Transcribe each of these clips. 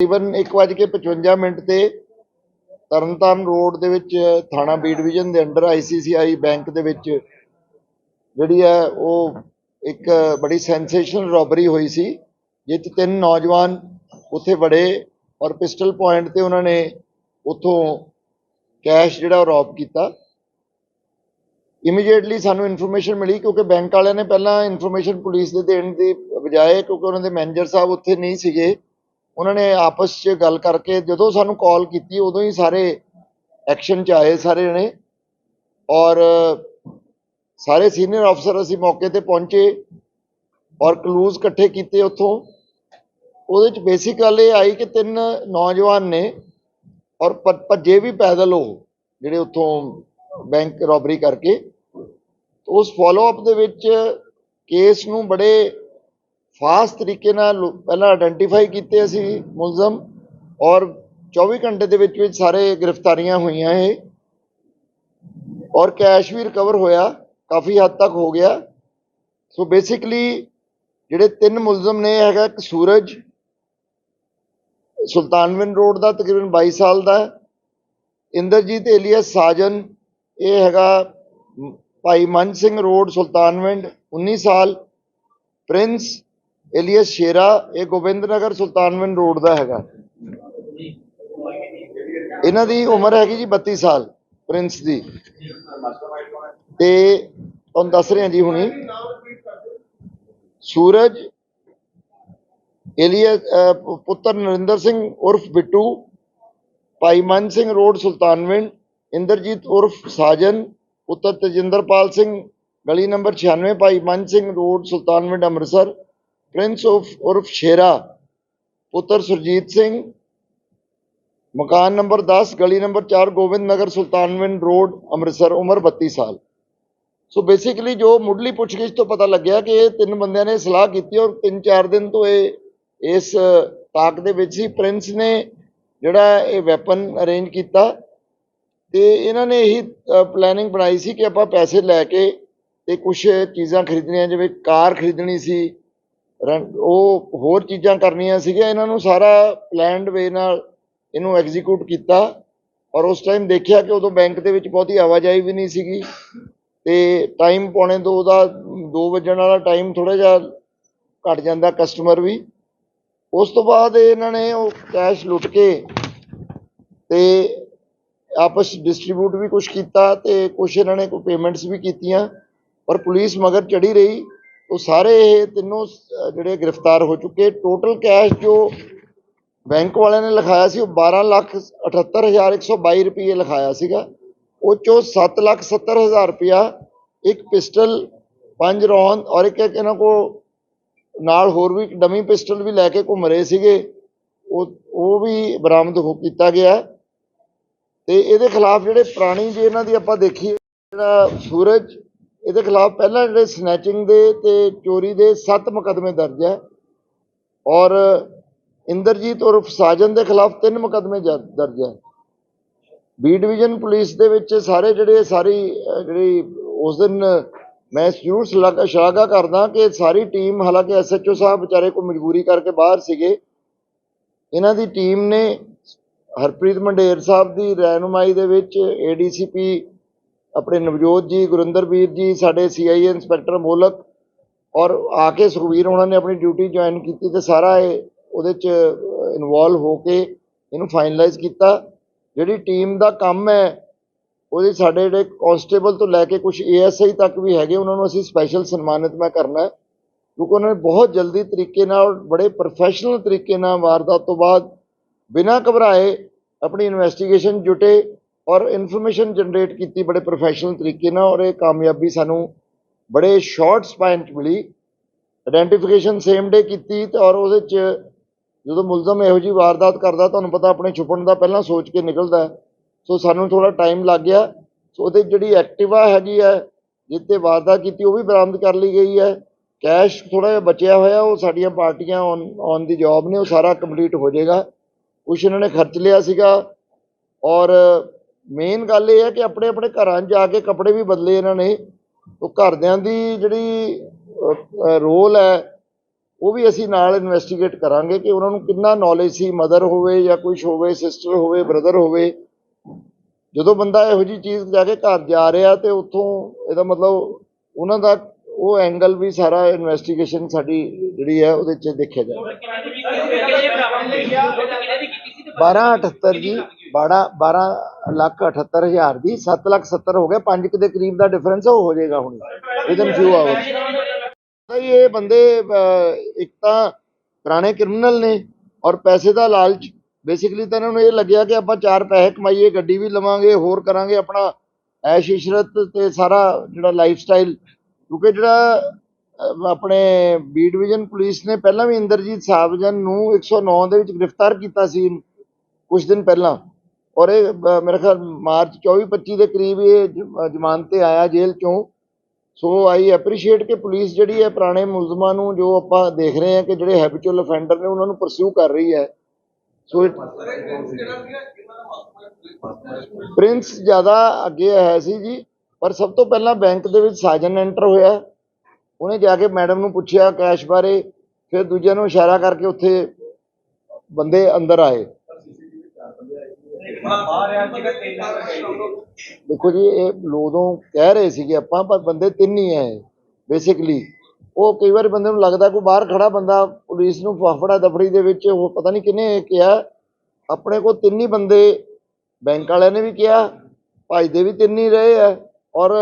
ਤਕਰੀਬਨ 1:55 ਮਿੰਟ ਤੇ ਤਰਨਤਾਰਨ ਰੋਡ ਦੇ ਵਿੱਚ ਥਾਣਾ ਬੀ ਡਿਵੀਜ਼ਨ ਦੇ ਅੰਡਰ ਆਈਸੀਸੀਆਈ ਬੈਂਕ ਦੇ ਵਿੱਚ ਜਿਹੜੀ ਹੈ ਉਹ ਇੱਕ ਬੜੀ ਸੈਂਸੇਸ਼ਨਲ ਰੋਬਰੀ ਹੋਈ ਸੀ ਜਿਸ 'ਚ ਤਿੰਨ ਨੌਜਵਾਨ ਉੱਥੇ ਵੜੇ ਔਰ ਪਿਸਟਲ ਪੁਆਇੰਟ ਤੇ ਉਹਨਾਂ ਨੇ ਉੱਥੋਂ ਕੈਸ਼ ਜਿਹੜਾ ਉਹ ਰੌਬ ਕੀਤਾ। ਇਮੀਡੀਏਟਲੀ ਸਾਨੂੰ ਇਨਫੋਰਮੇਸ਼ਨ ਮਿਲੀ ਕਿਉਂਕਿ ਬੈਂਕ ਵਾਲਿਆਂ ਨੇ ਪਹਿਲਾਂ ਇਨਫੋਰਮੇਸ਼ਨ ਪੁਲਿਸ ਦੇ ਦੇਣ ਦੀ ਬਜਾਏ ਕਿਉਂਕਿ ਉਹਨਾਂ ਦੇ ਮੈਨੇਜਰ ਸਾਹਿਬ ਉੱਥੇ ਨਹੀਂ ਸੀਗੇ ਉਹਨਾਂ ਨੇ ਆਪਸ 'ਚ ਗੱਲ ਕਰਕੇ ਜਦੋਂ ਸਾਨੂੰ ਕਾਲ ਕੀਤੀ, ਉਦੋਂ ਹੀ ਸਾਰੇ ਐਕਸ਼ਨ 'ਚ ਆਏ ਸਾਰੇ ਜਣੇ। ਔਰ ਸਾਰੇ ਸੀਨੀਅਰ ਅਫਸਰ ਅਸੀਂ ਮੌਕੇ ਤੇ ਪਹੁੰਚੇ ਔਰ ਕਲੂਜ਼ ਇਕੱਠੇ ਕੀਤੇ ਉੱਥੋਂ। ਉਹਦੇ 'ਚ ਬੇਸਿਕ ਗੱਲ ਇਹ ਆਈ ਕਿ ਤਿੰਨ ਨੌਜਵਾਨ ਨੇ ਔਰ ਭੱਜੇ ਵੀ ਪੈਦਲ ਉਹ, ਜਿਹੜੇ ਉੱਥੋਂ ਬੈਂਕ ਰੋਬਰੀ ਕਰਕੇ। ਉਸ ਫਾਲੋ ਅਪ ਦੇ ਵਿੱਚ ਕੇਸ ਨੂੰ ਬੜੇ ਫਾਸਟ ਤਰੀਕੇ ਨਾਲ ਲੋ- ਪਹਿਲਾਂ ਆਇਡੈਂਟੀਫਾਈ ਕੀਤੇ ਅਸੀਂ ਮੁਲਜ਼ਮ ਔਰ 24 ਘੰਟੇ ਦੇ ਵਿੱਚ ਵਿੱਚ ਸਾਰੇ ਗ੍ਰਿਫਤਾਰੀਆਂ ਹੋਈਆਂ ਇਹ। ਔਰ ਕੈਸ਼ ਵੀ ਰਿਕਵਰ ਹੋਇਆ, ਕਾਫੀ ਹੱਦ ਤੱਕ ਹੋ ਗਿਆ। ਸੋ ਬੇਸਿਕਲੀ ਜਿਹੜੇ ਤਿੰਨ ਮੁਲਜ਼ਮ ਨੇ ਇਹ ਹੈਗਾ ਇੱਕ ਸੂਰਜ ਸੁਲਤਾਨਵਿੰਦ ਰੋਡ ਦਾ ਤਕਰੀਬਨ 22 ਸਾਲ ਦਾ, ਇੰਦਰਜੀਤ ਏਲੀਅਸ ਸਾਜਨ, ਇਹ ਹੈਗਾ ਭਾਈ ਮਨ ਸਿੰਘ ਰੋਡ ਸੁਲਤਾਨਵਿੰਦ 19 ਸਾਲ, ਪ੍ਰਿੰਸ ਏਲੀਅਸ ਸ਼ੇਰਾ ਇਹ ਗੋਬਿੰਦਨਗਰ ਸੁਲਤਾਨਵਿੰਦ ਰੋਡ ਦਾ ਹੈਗਾ। ਇਹਨਾਂ ਦੀ ਉਮਰ ਹੈਗੀ ਜੀ 32 ਸਾਲ, ਪ੍ਰਿੰਸ ਦੀ। ਤੇ ਤੁਹਾਨੂੰ ਦੱਸ ਰਿਹਾ ਜੀ ਹੁਣੀ। ਸੂਰਜ ਏਲੀਅਸ ਪੁੱਤਰ ਨਰਿੰਦਰ ਸਿੰਘ ਉਰਫ ਬਿੱਟੂ, ਭਾਈ ਮਨ ਸਿੰਘ ਰੋਡ ਸੁਲਤਾਨਵਿੰਡ, ਇੰਦਰਜੀਤ ਉਰਫ ਸਾਜਨ, ਪੁੱਤਰ ਤਜਿੰਦਰਪਾਲ ਸਿੰਘ, ਗਲੀ ਨੰਬਰ 96 ਭਾਈ ਮਨ ਸਿੰਘ ਰੋਡ ਸੁਲਤਾਨਵਿੰਡ ਅੰਮ੍ਰਿਤਸਰ ਪ੍ਰਿੰਸ ਉਰਫ ਉਰਫ ਸ਼ੇਰਾ, ਪੁੱਤਰ ਸੁਰਜੀਤ ਸਿੰਘ, ਮਕਾਨ ਨੰਬਰ 10 ਗਲੀ ਨੰਬਰ 4 ਗੋਬਿੰਦ ਨਗਰ ਸੁਲਤਾਨਵਿੰਦ ਰੋਡ, ਅੰਮ੍ਰਿਤਸਰ, ਉਮਰ 32 ਸਾਲ। ਸੋ ਬੇਸਿਕਲੀ ਜੋ ਮੁੱਢਲੀ ਪੁੱਛਗਿੱਛ ਤੋਂ ਪਤਾ ਲੱਗਿਆ ਕਿ ਇਹ ਤਿੰਨ ਬੰਦਿਆਂ ਨੇ ਸਲਾਹ ਕੀਤੀ ਔਰ 3-4 ਦਿਨ ਤੋਂ ਇਹ, ਇਸ, ਤਾਕ ਦੇ ਵਿੱਚ ਹੀ ਪ੍ਰਿੰਸ ਨੇ ਜਿਹੜਾ ਇਹ ਵੈਪਨ ਅਰੇਂਜ ਕੀਤਾ ਤੇ ਇਹਨਾਂ ਨੇ ਇਹੀ ਪਲੈਨਿੰਗ ਬਣਾਈ ਸੀ ਕਿ ਆਪਾਂ ਪੈਸੇ ਲੈ ਕੇ ਤੇ ਕੁਝ ਚੀਜ਼ਾਂ ਖਰੀਦਣੀਆਂ, ਜਿਵੇਂ ਕਾਰ ਖਰੀਦਣੀ ਸੀ ਉਹ ਹੋਰ ਚੀਜ਼ਾਂ ਕਰਨੀਆਂ ਸੀਗੀਆਂ, ਇਹਨਾਂ ਨੂੰ ਸਾਰਾ ਪਲੈਨਡ ਵੇ ਨਾਲ ਇਹਨੂੰ ਐਗਜ਼ੀਕਿਊਟ ਕੀਤਾ। ਔਰ ਉਸ ਟਾਈਮ ਦੇਖਿਆ ਕਿ ਉਦੋਂ ਬੈਂਕ ਦੇ ਵਿੱਚ ਬਹੁਤੀ ਆਵਾਜਾਈ ਵੀ ਨਹੀਂ ਸੀਗੀ। ਤੇ ਟਾਈਮ ਪੌਣੇ ਦੋ ਦਾ 2 ਵਜਣ ਵਾਲਾ ਟਾਈਮ ਥੋੜਾ ਜਿਹਾ ਘਟ ਜਾਂਦਾ ਕਸਟਮਰ ਵੀ। ਉਸ ਤੋਂ ਬਾਅਦ ਇਹਨਾਂ ਨੇ ਉਹ ਕੈਸ਼ ਲੁੱਟ ਕੇ ਤੇ ਆਪਸ ਡਿਸਟ੍ਰੀਬਿਊਟ ਵੀ ਕੁਝ ਕੀਤਾ ਤੇ ਕੁਝ ਇਹਨਾਂ ਨੇ ਕੋਈ ਪੇਮੈਂਟਸ ਵੀ ਕੀਤੀਆਂ। ਔਰ ਪੁਲਿਸ ਮਗਰ ਚੜੀ ਰਹੀ। ਉਹ ਸਾਰੇ ਇਹ ਤਿੰਨੋਂ ਜਿਹੜੇ ਗ੍ਰਿਫਤਾਰ ਹੋ ਚੁੱਕੇ ਟੋਟਲ ਕੈਸ਼ ਜੋ ਬੈਂਕ ਵਾਲਿਆਂ ਨੇ ਲਿਖਾਇਆ ਸੀ, ਉਹ 12 ਲੱਖ 78122 ਰੁਪਏ ਲਿਖਾਇਆ ਸੀਗਾ। ਉਹ ਚੋਂ 7 ਲੱਖ 70 ਹਜ਼ਾਰ ਰੁਪਇਆ ਇੱਕ ਪਿਸਟਲ, ਪੰਜ ਰੌਂਦ ਔਰ ਇੱਕ ਇੱਕ ਇਹਨਾਂ ਕੋ ਨਾਲ ਹੋਰ ਵੀ ਡਮੀ ਪਿਸਟਲ ਵੀ ਲੈ ਕੇ ਘੁੰਮ ਰਹੇ ਸੀਗੇ। ਉਹ ਉਹ ਵੀ ਬਰਾਮਦ ਹੋ, ਕੀਤਾ ਗਿਆ। ਤੇ ਇਹਦੇ ਖਿਲਾਫ ਜਿਹੜੇ ਪੁਰਾਣੀ ਜੇ ਇਹਨਾਂ ਦੀ ਆਪਾਂ ਦੇਖੀਏ, ਜਿਹੜਾ ਸੂਰਜ ਇਹਦੇ ਖਿਲਾਫ ਪਹਿਲਾਂ ਜਿਹੜੇ ਸਨੈਚਿੰਗ ਦੇ ਤੇ ਚੋਰੀ ਦੇ 7 ਮੁਕੱਦਮੇ ਦਰਜ ਹੈ ਔਰ ਇੰਦਰਜੀਤ ਉਰਫ ਸਾਜਨ ਦੇ ਖਿਲਾਫ ਤਿੰਨ ਮੁਕੱਦਮੇ ਦਰਜ ਹੈ। ਬੀ ਡਿਵੀਜ਼ਨ ਪੁਲਿਸ ਦੇ ਵਿੱਚ ਸਾਰੇ ਜਿਹੜੇ ਸਾਰੀ ਜਿਹੜੀ ਉਸ ਦਿਨ ਮੈਂ ਜ਼ਰੂਰ ਸ਼ਲਾਘਾ ਸ਼ਲਾਘਾ ਕਰਦਾ ਕਿ ਸਾਰੀ ਟੀਮ ਹਾਲਾਂਕਿ ਐਸਐਚਓ ਸਾਹਿਬ ਵਿਚਾਰੇ ਕੋ ਮਜਬੂਰੀ ਕਰਕੇ ਬਾਹਰ ਸੀਗੇ। ਇਹਨਾਂ ਦੀ ਟੀਮ ਨੇ ਹਰਪ੍ਰੀਤ ਮੰਡੇਰ ਸਾਹਿਬ ਦੀ ਰਹਿਨੁਮਾਈ ਦੇ ਵਿੱਚ ਏਡੀਸੀਪੀ ਆਪਣੇ ਨਵਜੋਤ ਜੀ ਗੁਰਿੰਦਰਵੀਰ ਜੀ, ਸਾਡੇ ਸੀਆਈਏ ਇੰਸਪੈਕਟਰ ਮੋਲਕ ਔਰ ਆ ਕੇ ਸੁਖਵੀਰ ਉਹਨਾਂ ਨੇ ਆਪਣੀ ਡਿਊਟੀ ਜੁਆਇਨ ਕੀਤੀ ਤੇ ਸਾਰਾ ਇਹ ਉਹਦੇ ਚ ਇਨਵੋਲਵ ਹੋ ਕੇ ਇਹਨੂੰ ਫਾਈਨਲਾਈਜ਼ ਕੀਤਾ। ਜਿਹੜੀ ਟੀਮ ਦਾ ਕੰਮ ਹੈ, ਉਹਦੇ ਸਾਡੇ ਜਿਹੜੇ ਕਾਂਸਟੇਬਲ ਤੋਂ ਲੈ ਕੇ ਕੁਝ ਏਐਸਆਈ ਤੱਕ ਵੀ ਹੈਗੇ, ਉਹਨਾਂ ਨੂੰ ਅਸੀਂ ਸਪੈਸ਼ਲ ਸਨਮਾਨਿਤ ਮੈਂ ਕਰਨਾ ਹੈ। ਕਿਉਂਕਿ ਉਹਨਾਂ ਨੇ ਬਹੁਤ ਜਲਦੀ ਤਰੀਕੇ ਨਾਲ, ਬੜੇ ਪ੍ਰੋਫੈਸ਼ਨਲ ਤਰੀਕੇ ਨਾਲ ਵਾਰਦਾਤ ਤੋਂ ਬਾਅਦ ਬਿਨਾਂ ਘਬਰਾਏ ਆਪਣੀ ਇਨਵੈਸਟੀਗੇਸ਼ਨ ਜੁਟੇ ਔਰ ਇਨਫੋਰਮੇਸ਼ਨ ਜਨਰੇਟ ਕੀਤੀ ਬੜੇ ਪ੍ਰੋਫੈਸ਼ਨਲ ਤਰੀਕੇ ਨਾਲ ਔਰ ਇਹ ਕਾਮਯਾਬੀ ਸਾਨੂੰ ਬੜੇ ਸ਼ਾਰਟ ਸਪੈਨ 'ਚ ਮਿਲੀ। ਆਇਡੈਂਟੀਫਿਕੇਸ਼ਨ ਸੇਮ ਡੇ ਕੀਤੀ ਤੇ ਔਰ ਉਹਦੇ 'ਚ ਜਦੋਂ ਮੁਲਜ਼ਮ ਇਹੋ ਜੀ ਵਾਰਦਾਤ ਕਰਦਾ, ਤੁਹਾਨੂੰ ਪਤਾ ਆਪਣੇ ਛੁਪਣ ਦਾ ਪਹਿਲਾਂ ਸੋਚ ਕੇ ਨਿਕਲਦਾ ਸੋ ਸਾਨੂੰ ਥੋੜਾ ਟਾਈਮ ਲੱਗ ਗਿਆ। ਸੋ ਉਹਦੇ ਜਿਹੜੀ ਐਕਟਿਵਾ ਹੈਗੀ ਹੈ ਜਿੱਤੇ ਵਾਰਦਾਤ ਕੀਤੀ, ਉਹ ਵੀ ਬਰਾਮਦ ਕਰ ਲਈ ਗਈ ਹੈ। ਕੈਸ਼ ਥੋੜਾ ਜਿਹਾ ਬਚਿਆ ਹੋਇਆ, ਉਹ ਸਾਡੀਆਂ ਪਾਰਟੀਆਂ ਔਨ ਦੀ ਜੌਬ ਨੇ, ਉਹ ਸਾਰਾ ਕੰਪਲੀਟ ਹੋ ਜਾਏਗਾ। ਕੁਛ ਇਹਨਾਂ ਨੇ ਖਰਚ ਲਿਆ ਸੀਗਾ ਔਰ ਮੇਨ ਗੱਲ ਇਹ ਹੈ ਕਿ ਆਪਣੇ ਆਪਣੇ ਘਰਾਂ 'ਚ ਜਾ ਕੇ ਕੱਪੜੇ ਵੀ ਬਦਲੇ ਇਹਨਾਂ ਨੇ। ਉਹ ਘਰਦਿਆਂ ਦੀ ਜਿਹੜੀ ਰੋਲ ਹੈ ਉਹ ਵੀ ਅਸੀਂ ਨਾਲ ਇਨਵੈਸਟੀਗੇਟ ਕਰਾਂਗੇ ਕਿ ਉਹਨਾਂ ਨੂੰ ਕਿੰਨਾ ਨੌਲੇਜ ਸੀ ਮਦਰ ਹੋਵੇ ਜਾਂ ਕੁਝ ਹੋਵੇ ਸਿਸਟਰ ਹੋਵੇ ਬ੍ਰਦਰ ਹੋਵੇ। ਜਦੋਂ ਬੰਦਾ ਇਹੋ ਜੀ ਚੀਜ਼ ਜਾ ਕੇ ਘਰ ਜਾ ਰਿਹਾ ਤੇ ਉੱਥੋਂ ਇਹਦਾ ਮਤਲਬ ਉਹਨਾਂ ਦਾ ਉਹ ਐਂਗਲ ਵੀ ਸਾਰਾ ਇਨਵੈਸਟੀਗੇਸ਼ਨ ਸਾਡੀ ਜਿਹੜੀ ਹੈ ਉਹਦੇ 'ਚ ਦੇਖਿਆ ਤੇ 1278 ਜੀ 12 12 ਲੱਖ 78 ਹਜ਼ਾਰ ਦੀ 7 ਲੱਖ 70 ਹੋ ਗਿਆ 5 ਦੇ ਕਰੀਬ ਦਾ ਡਿਫਰੈਂਸ ਉਹ ਹੋ ਜਾਏਗਾ ਹੁਣ। ਵਿਦਨ ਫਿਊ ਆਵਰਸ ਭਾਈ ਇਹ ਬੰਦੇ ਇੱਕ ਤਾਂ ਪੁਰਾਣੇ ਕ੍ਰਿਮੀਨਲ ਨੇ ਔਰ ਪੈਸੇ ਦਾ ਲਾਲਚ। ਬੇਸਿਕਲੀ ਤਾਂ ਇਹਨਾਂ ਨੂੰ ਇਹ ਲੱਗਿਆ ਕਿ ਆਪਾਂ ਚਾਰ ਪੈਸੇ ਕਮਾਈਏ, ਗੱਡੀ ਵੀ ਲਵਾਂਗੇ, ਹੋਰ ਕਰਾਂਗੇ ਆਪਣਾ ਐਸ਼, ਇਸ਼ਰਤ ਤੇ ਸਾਰਾ ਜਿਹੜਾ ਲਾਈਫ ਸਟਾਈਲ ਕਿਉਂਕਿ ਜਿਹੜਾ ਆਪਣੇ ਬੀ ਡਿਵੀਜ਼ਨ ਪੁਲਿਸ ਨੇ ਪਹਿਲਾਂ ਵੀ ਇੰਦਰਜੀਤ ਸਾਹਿਬ ਜਨ ਨੂੰ 109 ਦੇ ਵਿੱਚ ਗ੍ਰਿਫਤਾਰ ਕੀਤਾ ਸੀ ਕੁਝ ਦਿਨ ਪਹਿਲਾਂ। ਔਰ ਇਹ ਅਹ, ਮੇਰੇ ਖਿਆਲ ਮਾਰਚ 24 25 ਦੇ ਕਰੀਬ ਇਹ ਜ਼ਮਾਨਤ ਤੇ ਆਇਆ ਜੇਲ੍ਹ ਚੋਂ। ਸੋ ਆਈ ਐਪਰੀਸ਼ੀਏਟ ਕਿ ਪੁਲਿਸ ਜਿਹੜੀ ਹੈ ਪੁਰਾਣੇ ਮੁਲਜ਼ਮਾਂ ਨੂੰ ਜੋ ਆਪਾਂ ਦੇਖ ਰਹੇ ਹਾਂ ਕਿ ਜਿਹੜੇ ਹੈਬਿਚੁਅਲ ਅਫੈਂਡਰ ਨੇ ਉਹਨਾਂ ਨੂੰ ਪਰਸਿਊ ਕਰ ਰਹੀ ਹੈ। ਸੋ ਇਟ ਪ੍ਰਿੰਸ ਜ਼ਿਆਦਾ ਅੱਗੇ ਹੈ ਸੀ ਜੀ ਪਰ ਸਭ ਤੋਂ ਪਹਿਲਾਂ ਬੈਂਕ ਦੇ ਵਿੱਚ ਸਾਜਨ ਐਂਟਰ ਹੋਇਆ। ਉਹਨੇ ਜਾ ਕੇ ਮੈਡਮ ਨੂੰ ਪੁੱਛਿਆ ਕੈਸ਼ ਬਾਰੇ ਫਿਰ ਦੂਜਿਆਂ ਨੂੰ ਇਸ਼ਾਰਾ ਕਰਕੇ ਉੱਥੇ ਬੰਦੇ ਅੰਦਰ ਆਏ। ਦੇਖੋ ਜੀ ਇਹ ਲੋਦੋਂ ਕਹਿ ਰਹੇ ਸੀਗੇ ਆਪਾਂ ਪਰ ਬੰਦੇ ਤਿੰਨ ਹੀ ਆਏ ਬੇਸਿਕਲੀ ਉਹ ਕਈ ਵਾਰ ਬੰਦੇ ਨੂੰ ਲੱਗਦਾ ਕੋਈ ਬਾਹਰ ਖੜਾ ਬੰਦਾ ਪੁਲਿਸ ਨੂੰ ਫਾਫੜਾ ਦਫੜੀ ਦੇ ਵਿੱਚ ਉਹ ਪਤਾ ਨਹੀਂ ਕਿਹਨੇ ਕਿਹਾ। ਆਪਣੇ ਕੋਲ ਤਿੰਨ ਹੀ ਬੰਦੇ ਬੈਂਕ ਵਾਲਿਆਂ ਨੇ ਵੀ ਕਿਹਾ ਭਜਦੇ ਵੀ ਤਿੰਨ ਹੀ ਰਹੇ ਆ ਔਰ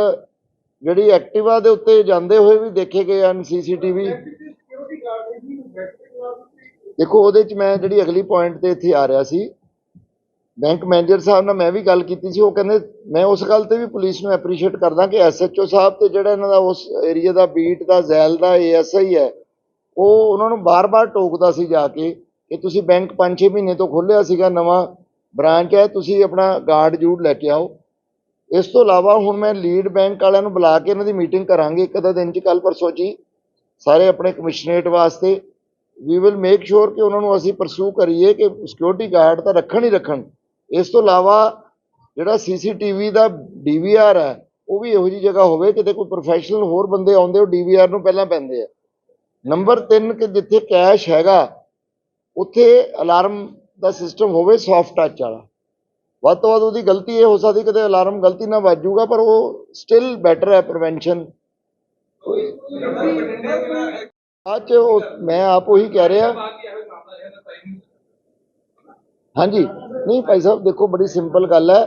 ਜਿਹੜੀ ਐਕਟਿਵਾ ਦੇ ਉੱਤੇ ਜਾਂਦੇ ਹੋਏ ਵੀ ਦੇਖੇ ਗਏ ਹਨ ਸੀਸੀਟੀਵੀ। ਦੇਖੋ ਉਹਦੇ ਚ ਮੈਂ ਜਿਹੜੀ ਅਗਲੀ ਪੁਆਇੰਟ ਤੇ ਇੱਥੇ ਆ ਰਿਹਾ ਸੀ ਬੈਂਕ ਮੈਨੇਜਰ ਸਾਹਿਬ ਨਾਲ ਮੈਂ ਵੀ ਗੱਲ ਕੀਤੀ ਸੀ, ਉਹ ਕਹਿੰਦੇ, ਮੈਂ ਉਸ ਗੱਲ ਤੇ ਵੀ ਪੁਲਿਸ ਨੂੰ ਐਪਰੀਸ਼ੀਏਟ ਕਰਦਾ ਕਿ ਐਸਐਚਓ ਸਾਹਿਬ ਤੇ ਜਿਹੜਾ ਇਹਨਾਂ ਦਾ ਉਸ ਏਰੀਆ ਦਾ ਬੀਟ ਦਾ, ਜ਼ੈਲ ਦਾ ਏਐਸਆਈ ਹੈ, ਉਹ ਉਹਨਾਂ ਨੂੰ ਬਾਰ-ਬਾਰ ਟੋਕਦਾ ਸੀ ਜਾ ਕੇ ਕਿ ਤੁਸੀਂ ਬੈਂਕ 5-6 ਮਹੀਨੇ ਤੋਂ ਖੋਲ੍ਹਿਆ ਸੀਗਾ ਨਵਾਂ ਬ੍ਰਾਂਚ ਹੈ, ਤੁਸੀਂ ਆਪਣਾ ਗਾਰਡ ਜੂੜ ਲੈ ਕੇ ਆਓ। ਇਸ ਤੋਂ ਇਲਾਵਾ ਹੁਣ ਮੈਂ ਲੀਡ ਬੈਂਕ ਵਾਲਿਆਂ ਨੂੰ ਬੁਲਾ ਕੇ ਇਹਨਾਂ ਦੀ ਮੀਟਿੰਗ ਕਰਾਂਗੇ, ਇੱਕ ਅੱਧਾ ਦਿਨ ਚ ਕੱਲ ਪਰਸੋਂ ਚ ਸਾਰੇ ਆਪਣੇ ਕਮਿਸ਼ਨਰੇਟ ਵਾਸਤੇ। ਵੀ ਵਿਲ ਮੇਕ ਸ਼ੋਰ ਕਿ ਉਹਨਾਂ ਨੂੰ ਅਸੀਂ ਪਰਸੂ ਕਰੀਏ ਕਿ ਸਿਕਿਉਰਿਟੀ ਗਾਰਡ ਤਾਂ ਰੱਖਣ ਹੀ ਰੱਖਣ। ਇਸ ਤੋਂ ਇਲਾਵਾ ਜਿਹੜਾ ਸੀਸੀਟੀਵੀ ਦਾ ਡੀਵੀਆਰ ਹੈ ਉਹ ਵੀ ਇਹੋ ਜੀ ਜਗ੍ਹਾ ਹੋਵੇ ਕਿਤੇ ਕੋਈ ਪ੍ਰੋਫੈਸ਼ਨਲ ਹੋਰ ਬੰਦੇ ਆਉਂਦੇ ਉਹ ਡੀਵੀਆਰ ਨੂੰ ਪਹਿਲਾਂ ਪੈਂਦੇ ਆ। ਨੰਬਰ 3 ਕਿ ਜਿੱਥੇ ਕੈਸ਼ ਹੈਗਾ ਉੱਥੇ ਅਲਾਰਮ ਦਾ ਸਿਸਟਮ ਹੋਵੇ ਸੌਫਟ ਟੱਚ ਵਾਲਾ। ਵੱਧ ਤੋਂ ਵੱਧ ਉਹਦੀ ਗਲਤੀ ਇਹ ਹੋ ਸਕਦੀ ਕਿਤੇ ਅਲਾਰਮ ਗਲਤੀ ਨਾਲ ਵੱਜੂਗਾ ਪਰ ਉਹ ਸਟਿਲ ਬੈਟਰ ਹੈ ਪ੍ਰੀਵੈਂਸ਼ਨ ਅੱਜ ਮੈਂ ਆਪ ਉਹੀ ਕਹਿ ਰਿਹਾ। ਹਾਂਜੀ। ਨਹੀਂ ਭਾਈ ਸਾਹਿਬ, ਦੇਖੋ ਬੜੀ ਸਿੰਪਲ ਗੱਲ ਹੈ।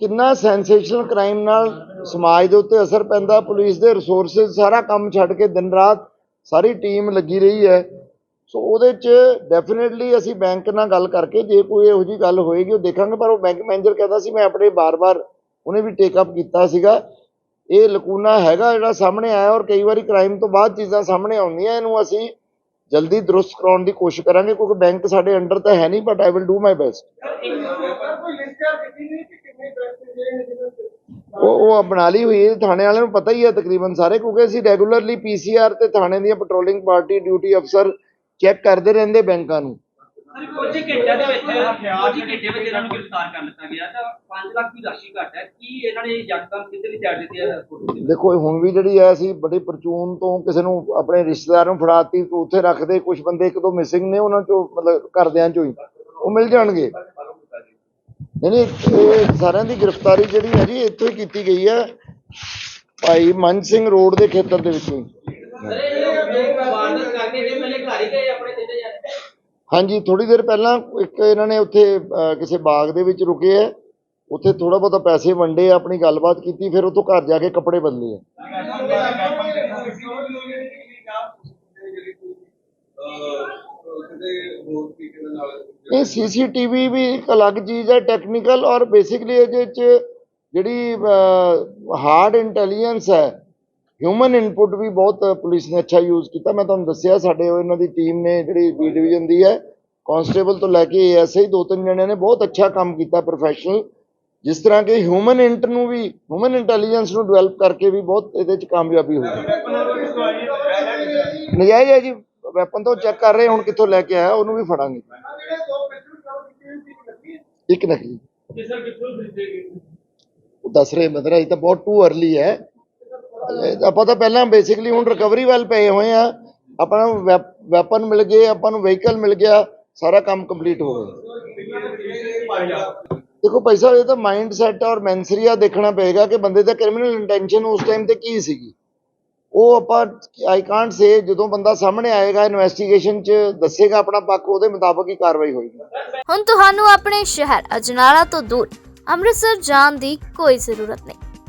ਕਿੰਨਾ ਸੈਂਸੇਸ਼ਨਲ ਕ੍ਰਾਈਮ ਨਾਲ ਸਮਾਜ ਦੇ ਉੱਤੇ ਅਸਰ ਪੈਂਦਾ ਪੁਲਿਸ ਦੇ ਰਿਸੋਰਸਸ ਸਾਰਾ ਕੰਮ ਛੱਡ ਕੇ ਦਿਨ ਰਾਤ ਸਾਰੀ ਟੀਮ ਲੱਗੀ ਰਹੀ ਹੈ। ਸੋ ਉਹਦੇ ਚ ਡੈਫੀਨਿਟਲੀ ਅਸੀਂ ਬੈਂਕ ਨਾਲ ਗੱਲ ਕਰਕੇ ਜੇ ਕੋਈ ਇਹੋ ਜੀ ਗੱਲ ਹੋਏਗੀ, ਉਹ ਦੇਖਾਂਗੇ। ਪਰ ਉਹ ਬੈਂਕ ਮੈਨੇਜਰ ਕਹਿੰਦਾ ਸੀ, ਮੈਂ ਆਪਣੇ ਬਾਰ-ਬਾਰ ਉਹਨੇ ਵੀ ਟੇਕ ਅਪ ਕੀਤਾ ਸੀਗਾ। ਇਹ ਲਕੂਨਾ ਹੈਗਾ ਜਿਹੜਾ ਸਾਹਮਣੇ ਆਇਆ ਔਰ ਕਈ ਵਾਰੀ ਕ੍ਰਾਈਮ ਤੋਂ ਬਾਅਦ ਚੀਜ਼ਾਂ ਸਾਹਮਣੇ ਆਉਂਦੀਆਂ, ਇਹਨੂੰ ਅਸੀਂ ਜਲਦੀ ਦਰੁਸਤ ਕਰਾਉਣ ਦੀ ਕੋਸ਼ਿਸ਼ ਕਰਾਂਗੇ, ਕਿਉਂਕਿ ਬੈਂਕ ਸਾਡੇ ਅੰਡਰ ਤਾਂ ਹੈ ਨਹੀਂ but I will do my best ਉਹ ਉਹ ਬਣਾ ਲਈ ਹੋਈ ਹੈ, ਥਾਣੇ ਵਾਲਿਆਂ ਨੂੰ ਪਤਾ ਹੀ ਹੈ ਤਕਰੀਬਨ ਸਾਰੇ, ਕਿਉਂਕਿ ਅਸੀਂ ਰੈਗੂਲਰਲੀ ਪੀਸੀਆਰ ਤੇ ਥਾਣੇ ਦੀਆਂ ਪੈਟਰੋਲਿੰਗ ਪਾਰਟੀ ਡਿਊਟੀ ਅਫਸਰ ਚੈੱਕ ਕਰਦੇ ਰਹਿੰਦੇ ਬੈਂਕਾਂ ਨੂੰ। ਕੁਝ ਘੰਟਿਆਂ ਦੇ ਵਿੱਚ ਕੁਝ ਘੰਟੇ ਵਿੱਚ ਇਹਨਾਂ ਨੂੰ ਗ੍ਰਿਫਤਾਰ ਕਰ ਲਿੱਤਾ ਗਿਆ। ਤਾਂ 5 ਲੱਖ ਦੀ ਰਾਸ਼ੀ ਘੱਟ ਹੈ। ਕੀ ਇਹਨਾਂ ਨੇ ਯਕਦਮ ਕਿਤੇ ਵੀ ਚਾਰ ਦਿੱਤੀ ਹੈ ਫੋਟੋ ਦੇ? ਦੇਖੋ ਇਹ ਹੁਣ ਵੀ ਜਿਹੜੀ ਹੈ ਅਸੀਂ ਬੜੀ ਪਰਚੂਨ ਤੋਂ ਕਿਸੇ ਨੂੰ ਆਪਣੇ ਰਿਸ਼ਤੇਦਾਰ ਨੂੰ ਫੜਾਤੀ ਤੂੰ ਉੱਥੇ ਰੱਖ ਦੇ ਕੁਝ ਬੰਦੇ ਇੱਕ ਦੋ ਮਿਸਿੰਗ ਨੇ ਉਹਨਾਂ ਚੋਂ ਮਤਲਬ ਘਰਦਿਆਂ ਚੋਂ ਹੀ। ਉਹ ਮਿਲ ਜਾਣਗੇ। ਨਹੀਂ ਨਹੀਂ ਇਹ ਸਾਰਿਆਂ ਦੀ ਗ੍ਰਿਫਤਾਰੀ ਜਿਹੜੀ ਹੈ ਜੀ ਇੱਥੋਂ ਹੀ ਕੀਤੀ ਗਈ ਹੈ। ਭਾਈ ਮਨ ਸਿੰਘ ਰੋਡ ਦੇ ਖੇਤਰ ਦੇ ਵਿੱਚੋਂ ਹੀ। ਸਰ ਇਹ ਵਾਰਦਾਤ ਕਰਕੇ ਜੇ ਪਹਿਲੇ ਘਰ ਹੀ ਗਏ ਆਪਣੇ ਹਾਂਜੀ ਥੋੜੀ ਦੇਰ ਪਹਿਲਾਂ ਇੱਕ ਇਹਨਾਂ ਨੇ ਉੱਥੇ ਕਿਸੇ ਬਾਗ ਦੇ ਵਿੱਚ ਰੁਕੇ ਆ ਉੱਥੇ ਥੋੜਾ ਬਹੁਤਾ ਪੈਸੇ ਵੰਡੇ, ਆਪਣੀ ਗੱਲਬਾਤ ਕੀਤੀ, ਫਿਰ ਉੱਥੋਂ ਘਰ ਜਾ ਕੇ ਕੱਪੜੇ ਬਦਲੇ ਆ ਇਹ ਸੀਸੀਟੀਵੀ ਵੀ ਇੱਕ ਅਲੱਗ ਚੀਜ਼ ਹੈ, ਟੈਕਨੀਕਲ ਔਰ ਬੇਸਿਕਲੀ ਇਹਦੇ ਚ ਜਿਹੜੀ ਹਾਰਡ ਇੰਟੈਲੀਜੈਂਸ ਹੈ ਹਿਊਮਨ ਇਨਪੁਟ ਵੀ ਬਹੁਤ ਪੁਲਿਸ ਨੇ ਅੱਛਾ ਯੂਜ਼ ਕੀਤਾ। ਮੈਂ ਤੁਹਾਨੂੰ ਦੱਸਿਆ ਸਾਡੇ ਉਹ ਇਹਨਾਂ ਦੀ ਟੀਮ ਨੇ ਜਿਹੜੀ ਬੀ ਡਿਵੀਜ਼ਨ ਦੀ ਹੈ ਕਾਂਸਟੇਬਲ ਤੋਂ ਲੈ ਕੇ ਏਐਸਆਈ ਦੋ ਤਿੰਨ ਜਣਿਆਂ ਨੇ ਬਹੁਤ ਅੱਛਾ ਕੰਮ ਕੀਤਾ ਪ੍ਰੋਫੈਸ਼ਨਲ ਜਿਸ ਤਰ੍ਹਾਂ ਕਿ ਹਿਊਮਨ ਇੰਟ ਨੂੰ ਵੀ ਹਿਊਮਨ ਇੰਟੈਲੀਜੈਂਸ ਨੂੰ ਡਿਵੈਲਪ ਕਰਕੇ ਵੀ ਬਹੁਤ ਇਹਦੇ ਚ ਕਾਮਯਾਬੀ ਹੋਈ। ਨਜਾਇਜ਼ ਹੈ ਜੀ ਵੈਪਨ ਤੋਂ ਚੈੱਕ ਕਰ ਰਹੇ ਹੁਣ ਕਿੱਥੋਂ ਲੈ ਕੇ ਆਇਆ ਉਹਨੂੰ ਵੀ ਫੜਾਂਗੇ। ਇੱਕ ਨਕਲੀ। ਉਹ ਦੱਸ ਰਹੇ ਮਦਰ ਅਜੇ ਤਾਂ ਬਹੁਤ ਟੂ ਅਰਲੀ ਹੈ। ਇਹ ਆਪਾਂ ਤਾਂ ਪਹਿਲਾਂ ਬੇਸਿਕਲੀ ਹੁਣ ਰਿਕਵਰੀ ਵੱਲ ਪਏ ਹੋਏ ਆ। ਆਪਣਾ ਵੈਪਨ ਮਿਲ ਗਏ, ਆਪਾਂ ਨੂੰ ਵਹੀਕਲ ਮਿਲ ਗਿਆ, ਸਾਰਾ ਕੰਮ ਕੰਪਲੀਟ ਹੋ ਗਿਆ। ਦੇਖੋ ਪੈਸਾ ਇਹ ਤਾਂ ਮਾਈਂਡ ਸੈਟ ਔਰ ਮੈਂਸਰੀਆ ਦੇਖਣਾ ਪਏਗਾ ਕਿ ਬੰਦੇ ਦਾ ਕ੍ਰਿਮੀਨਲ ਇੰਟੈਂਸ਼ਨ ਉਸ ਟਾਈਮ ਤੇ ਕੀ ਸੀਗੀ। ਉਹ ਆਪਾਂ ਆਈ ਕਾਂਟ ਸੇ ਜਦੋਂ ਬੰਦਾ ਸਾਹਮਣੇ ਆਏਗਾ ਇਨਵੈਸਟੀਗੇਸ਼ਨ 'ਚ ਦੱਸੇਗਾ ਆਪਣਾ ਪੱਖ, ਉਹਦੇ ਮੁਤਾਬਕ ਹੀ ਕਾਰਵਾਈ ਹੋਏਗੀ। ਹੁਣ ਤੁਹਾਨੂੰ ਆਪਣੇ ਸ਼ਹਿਰ ਅਜਨਾਲਾ ਤੋਂ ਦੂਰ ਅੰਮ੍ਰਿਤਸਰ ਜਾਣ ਦੀ ਕੋਈ ਜ਼ਰੂਰਤ ਨਹੀਂ।